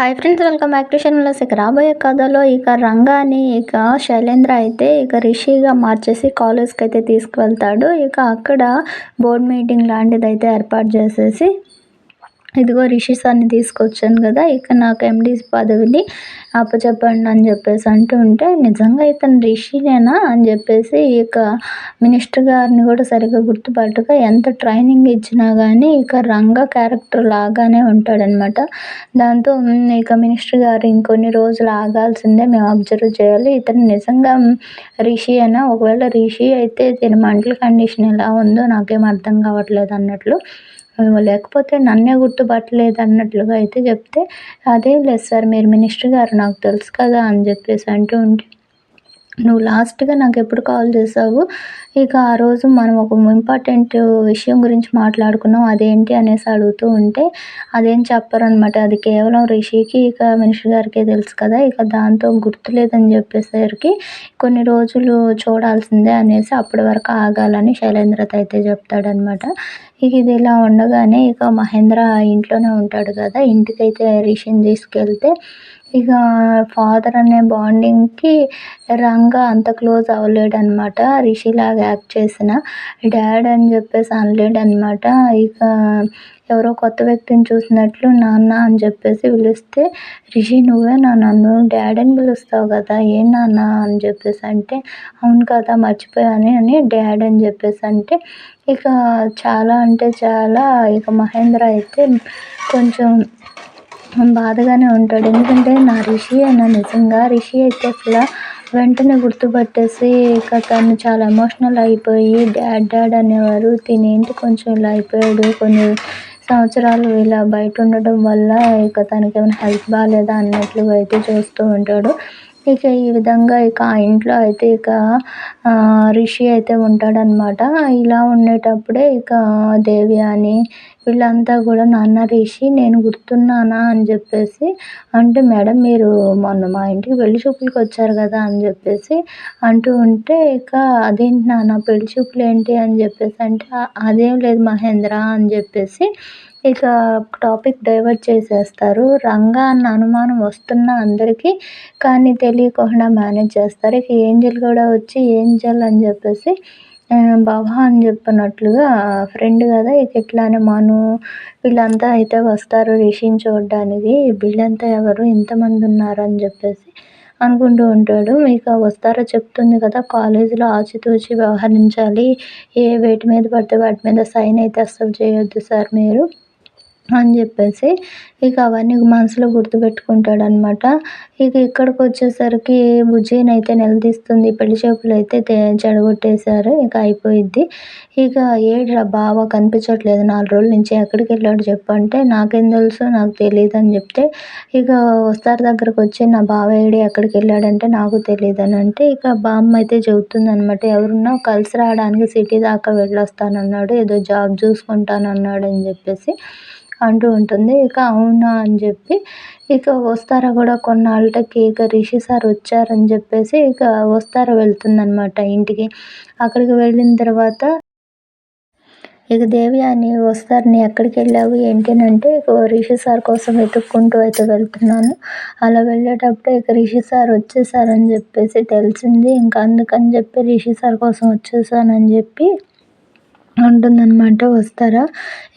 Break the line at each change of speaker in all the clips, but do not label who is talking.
Hi friends welcome back to channel. ఇక రాబోయే కథలో ఇక రంగాని ఇక శైలేంద్ర అయితే ఇక రిషిగా మార్చేసి కాలేజ్కి అయితే తీసుకువెళ్తాడు. ఇక అక్కడ బోర్డ్ మీటింగ్ లాంటిది అయితే ఏర్పాటు చేసేసి ఇదిగో రిషి సార్ని తీసుకొచ్చాను కదా ఇక నాకు ఎండి పదవిని అప్పచెప్పండి అని చెప్పేసి అంటూ ఉంటే నిజంగా ఇతను రిషినేనా? అని చెప్పేసి ఇక మినిస్టర్ గారిని కూడా సరిగ్గా గుర్తుపట్టక ఎంత ట్రైనింగ్ ఇచ్చినా కానీ ఇక రంగ క్యారెక్టర్ లాగానే ఉంటాడనమాట. దాంతో ఇక మినిస్టర్ గారు ఇంకొన్ని రోజులు ఆగాల్సిందే మేము అబ్జర్వ్ చేయాలి. ఇతను నిజంగా రిషి అయినా ఒకవేళ రిషి అయితే ఇతని మెంటల్ కండిషన్ ఎలా ఉందో నాకేం అర్థం కావట్లేదు అన్నట్లు లేకపోతే నన్నే గుర్తుపట్టలేదు అన్నట్లుగా అయితే చెప్తే అదేం లేదు సార్ మీరు మినిస్టర్ గారు నాకు తెలుసు కదా అని చెప్పేసి అంటూ ఉంటే నువ్వు లాస్ట్గా నాకు ఎప్పుడు కాల్ చేసావు? ఇక ఆ రోజు మనం ఒక ఇంపార్టెంట్ విషయం గురించి మాట్లాడుకున్నాం. అదేంటి అనేసి అడుగుతూ ఉంటే అదేం చెప్పరనమాట అది కేవలం రిషికి ఇక మనిషి గారికే తెలుసు కదా. ఇక దాంతో గుర్తులేదని చెప్పేసరికి కొన్ని రోజులు చూడాల్సిందే అనేసి అప్పటి వరకు ఆగాలని శైలేంద్రత అయితే చెప్తాడనమాట ఇక ఇది ఇలా ఉండగానే ఇక మహేంద్ర ఇంట్లోనే ఉంటాడు కదా. ఇంటికైతే రిషిని తీసుకెళ్తే ఇక ఫాదర్ అనే బాండింగ్కి రంగా అంత క్లోజ్ అవ్వలేడనమాట రిషిలాగా యాక్ట్ చేసిన. డాడ్ అని చెప్పేసి అనలేడనమాట ఇక ఎవరో కొత్త వ్యక్తిని చూసినట్లు నాన్న అని చెప్పేసి పిలిస్తే రిషి నువ్వే నా నన్ను డాడ్ అని పిలుస్తావు కదా ఏం నాన్న అని చెప్పేసి అంటే అవును కదా మర్చిపోయాను అని డాడ్ అని చెప్పేసి అంటే ఇక చాలా అంటే చాలా ఇక మహేంద్ర అయితే కొంచెం బాధగానే ఉంటాడు. ఎందుకంటే నా రిషి అయినా నిజంగా రిషి అయితే అసలు వెంటనే గుర్తుపట్టేసి ఇక తను చాలా ఎమోషనల్ అయిపోయి డాడ్ డాడ్ అనేవారు. తినేంటి కొంచెం ఇలా అయిపోయాడు. కొన్ని సంవత్సరాలు ఇలా బయట ఉండడం వల్ల ఇక తనకి ఏమైనా హెల్త్ బాగాలేదా అన్నట్లుగా అయితే చూస్తూ ఉంటాడు. ఇక ఈ విధంగా ఇక ఆ ఇంట్లో అయితే ఇక రిషి అయితే ఉంటాడనమాట ఇలా ఉండేటప్పుడే ఇక దేవి అని వీళ్ళంతా కూడా నాన్న రిషి నేను గుర్తున్నానా? అని చెప్పేసి అంటే మేడం మీరు మొన్న మా ఇంటికి పెళ్ళి చూపులకి వచ్చారు కదా? అని చెప్పేసి అంటూ ఉంటే ఇక అదేంటి నాన్న పెళ్ళి చూపులు ఏంటి? అని చెప్పేసి అంటే అదేం లేదు మహేంద్ర అని చెప్పేసి ఇక టాపిక్ డైవర్ట్ చేసేస్తారు. రంగా అన్న అనుమానం వస్తున్న అందరికీ కానీ తెలియకుండా మేనేజ్ చేస్తారు. ఇక ఏంజల్ కూడా వచ్చి ఏంజల్ అని చెప్పేసి బావా అని చెప్పినట్లుగా ఫ్రెండ్ కదా ఇక ఇట్లానే మాను. వీళ్ళంతా అయితే వస్తారు రిషిని చూడడానికి. వీళ్ళంతా ఎవరు? ఇంతమంది ఉన్నారు అని చెప్పేసి అనుకుంటూ ఉంటాడు. ఇక వస్తారో చెప్తుంది కదా కాలేజీలో ఆచితూచి వ్యవహరించాలి. ఏ వేటి మీద పడితే వాటి మీద సైన్ అయితే అస్సలు చేయొద్దు సార్ మీరు. అని చెప్పేసి ఇక అవన్నీ మనసులో గుర్తుపెట్టుకుంటాడనమాట. ఇక ఇక్కడికి వచ్చేసరికి బుజ్జిని అయితే నిలదీస్తుంది. పెళ్ళి చేపలు అయితే చెడగొట్టేశారు. ఇక అయిపోయిద్ది. ఇక ఏడ్రా బావ కనిపించట్లేదు. నాలుగు రోజుల నుంచి ఎక్కడికి వెళ్ళాడు చెప్పంటే నాకేం తెలుసు నాకు తెలియదు అని చెప్తే ఇక వస్తారు దగ్గరకు వచ్చి నా బావ ఏడి ఎక్కడికి వెళ్ళాడంటే నాకు తెలియదు అని అంటే ఇక బామ్మ అయితే చెబుతుంది అనమాట ఎవరున్నా కలిసి రావడానికి సిటీ దాకా వెళ్ళొస్తానన్నాడు. ఏదో జాబ్ చూసుకుంటానన్నాడు అని చెప్పేసి. అంటూ ఉంటుంది. ఇక అవునా అని చెప్పి ఇక వస్తారా కూడా కొన్నాళ్ళకి ఇక రిషి సార్ వచ్చారని చెప్పేసి ఇక వస్తారా వెళ్తుందనమాట ఇంటికి. అక్కడికి వెళ్ళిన తర్వాత ఇక దేవి అని వస్తారని ఎక్కడికి వెళ్ళావు ఏంటినంటే ఇక రిషి సార్ కోసం వెతుక్కుంటూ అయితే వెళ్తున్నాను. అలా వెళ్ళేటప్పుడు ఇక రిషి సార్ వచ్చేసారని చెప్పేసి తెలిసింది. ఇంకా అందుకని చెప్పి రిషి సార్ కోసం వచ్చేసానని చెప్పి ఉంటుందన్నమాట వస్తారా?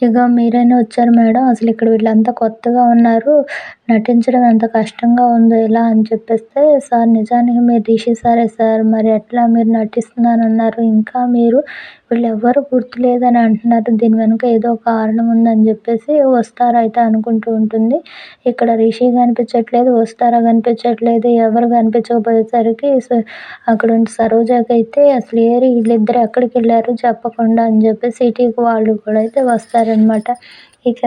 ఇక మీరైనా వచ్చారు మేడం అసలు ఇక్కడ వీళ్ళంతా కొత్తగా ఉన్నారు నటించడం ఎంత కష్టంగా ఉందో ఎలా అని చెప్పేస్తే సార్ నిజానికి మీరు రిషి సారే సార్ మరి ఎట్లా మీరు నటిస్తున్నానన్నారు ఇంకా మీరు వీళ్ళు ఎవ్వరు గుర్తులేదని అంటున్నారు దీని వెనుక ఏదో కారణం ఉందని చెప్పేసి వస్తారా అయితే అనుకుంటూ ఉంటుంది. ఇక్కడ రిషి కనిపించట్లేదు వస్తారా కనిపించట్లేదు ఎవరు కనిపించకపోయేసరికి అక్కడ ఉండి అసలు ఏరి వీళ్ళిద్దరు ఎక్కడికి వెళ్ళారు చెప్పకుండా అని చెప్పి సిటీకి వాళ్ళు కూడా అయితే వస్తారనమాట ఇక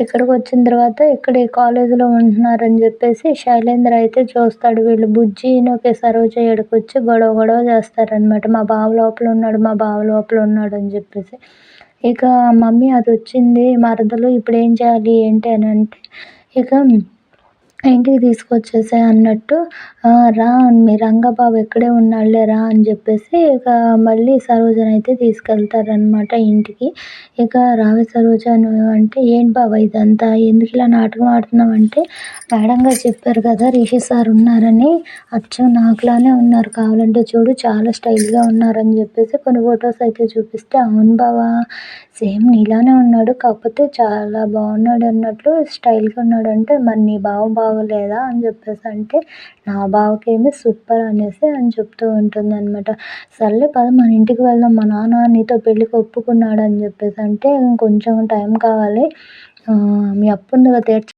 ఇక్కడికి వచ్చిన తర్వాత ఇక్కడ కాలేజీలో ఉంటున్నారని చెప్పేసి శైలేంద్ర అయితే చూస్తాడు. వీళ్ళు బుజ్జిని ఒకే సరోజ ఏడుకు వచ్చి గొడవ గొడవ చేస్తారనమాట మా బావ లోపల ఉన్నాడు మా బావ లోపల ఉన్నాడు అని చెప్పేసి. ఇక మమ్మీ అది వచ్చింది మరదలు ఇప్పుడు ఏం చేయాలి ఏంటి అని అంటే ఇక ఇంటికి తీసుకొచ్చేసే అన్నట్టు రా మీ రంగబాబు ఇక్కడే ఉన్నాడులే రా అని చెప్పేసి ఇక మళ్ళీ సరోజన అయితే తీసుకెళ్తారనమాట ఇంటికి. ఇక రావే సరోజ నువ్వు అంటే ఏంటి బావ ఇదంతా? ఎందుకు ఇలా నాటకం ఆడుతున్నావు? అంటే మేడం గారు చెప్పారు కదా రిషి సార్ ఉన్నారని. అచ్చం నాకులానే ఉన్నారు. కావాలంటే చూడు చాలా స్టైల్గా ఉన్నారని చెప్పేసి కొన్ని ఫొటోస్ అయితే చూపిస్తే అవును బావ సేమ్ నీలానే ఉన్నాడు. కాకపోతే చాలా బాగున్నాడు అన్నట్లు స్టైల్గా ఉన్నాడు అంటే మరి నీ బావ బాగోలేదా అని చెప్పేసి అంటే నా బావకేమి సూపర్ అనేసి అని చెప్తూ ఉంటుంది అనమాట సర్లే పద మన ఇంటికి వెళ్దాం మా నాన్న నీతో పెళ్ళికి ఒప్పుకున్నాడు అని చెప్పేసి అంటే కొంచెం టైం కావాలి. మీ అప్పు ఉంది కదా తీర్చ